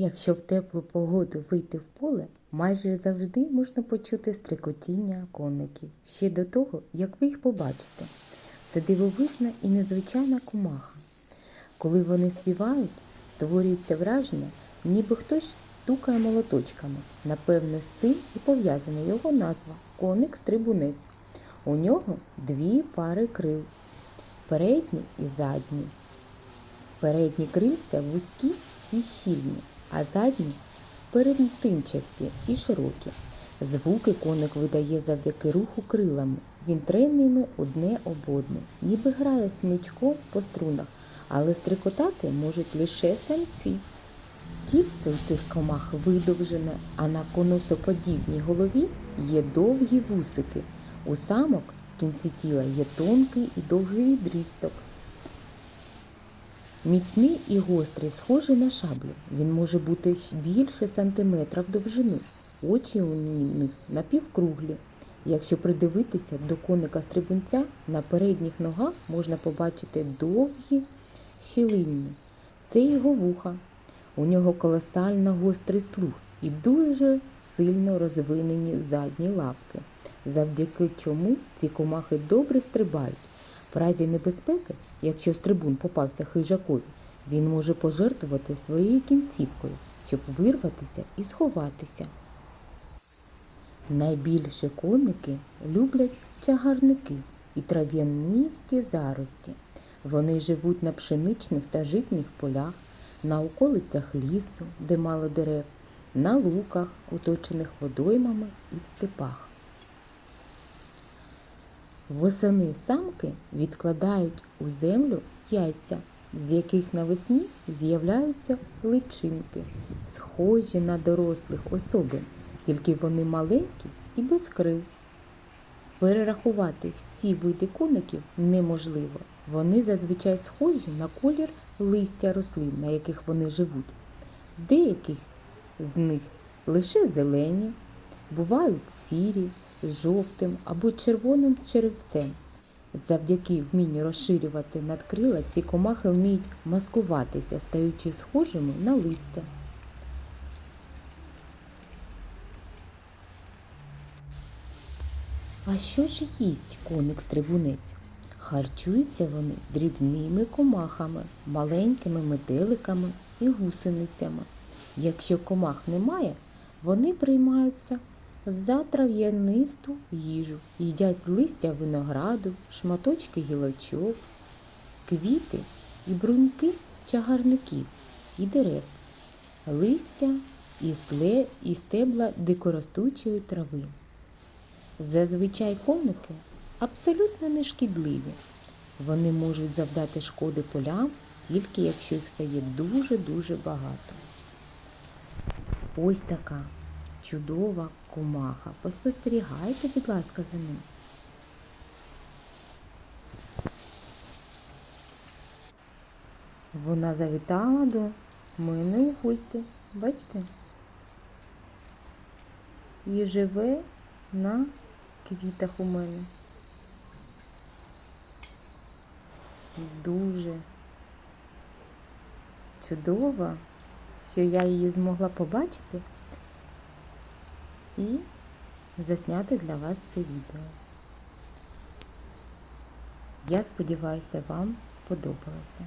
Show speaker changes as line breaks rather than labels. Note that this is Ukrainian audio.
Якщо в теплу погоду вийти в поле, майже завжди можна почути стрикотіння коників ще до того, як ви їх побачите. Це дивовижна і незвичайна комаха. Коли вони співають, створюється враження, ніби хтось стукає молоточками. Напевно, з цим і пов'язана його назва коник-стрибунець. У нього дві пари крил передні і задні. Передні крильця вузькі і щільні, а задні перетинчасті і широкі. Звуки коник видає завдяки руху крилами. Він тре ними одне об одне, ніби грає смичком по струнах, але стрикотати можуть лише самці. Тільце у цих комах видовжене, а на конусоподібній голові є довгі вусики. У самок в кінці тіла є тонкий і довгий відрісток. Міцний і гострий, схожий на шаблю. Він може бути більше сантиметра в довжину. Очі у них напівкруглі. Якщо придивитися до коника стрибунця, на передніх ногах можна побачити довгі щілинні. Це його вуха. У нього колосально гострий слух і дуже сильно розвинені задні лапки, завдяки чому ці комахи добре стрибають. В разі небезпеки, якщо стрибун попався хижакові, він може пожертвувати своєю кінцівкою, щоб вирватися і сховатися. Найбільше коники люблять чагарники і трав'янисті зарості. Вони живуть на пшеничних та житніх полях, на околицях лісу, де мало дерев, на луках, оточених водоймами і в степах. Восени самки відкладають у землю яйця, з яких навесні з'являються личинки, схожі на дорослих особин, тільки вони маленькі і без крил. Перерахувати всі види коників неможливо. Вони зазвичай схожі на колір листя рослин, на яких вони живуть. Деяких з них лише зелені, бувають сірі, з жовтим або червоним черевцем. Завдяки вмінню розширювати надкрила ці комахи вміють маскуватися, стаючи схожими на листя. А що ж їсть коник-стрибунець? Харчуються вони дрібними комахами, маленькими метеликами і гусеницями. Якщо комах немає, вони приймаються за трав'янисту їжу, їдять листя винограду, шматочки гілочок, квіти і бруньки чагарників і дерев, листя і, сле, і стебла дикоростучої трави. Зазвичай коники абсолютно не шкідливі. Вони можуть завдати шкоди полям, тільки якщо їх стає дуже-дуже багато. Ось така чудова комаха. Поспостерігайте, будь ласка, за ним. Вона завітала до у гості. Бачите? І живе на квітах у мене. Дуже чудова, що я її змогла побачити і засняти для вас це відео. Я сподіваюся, вам сподобалося.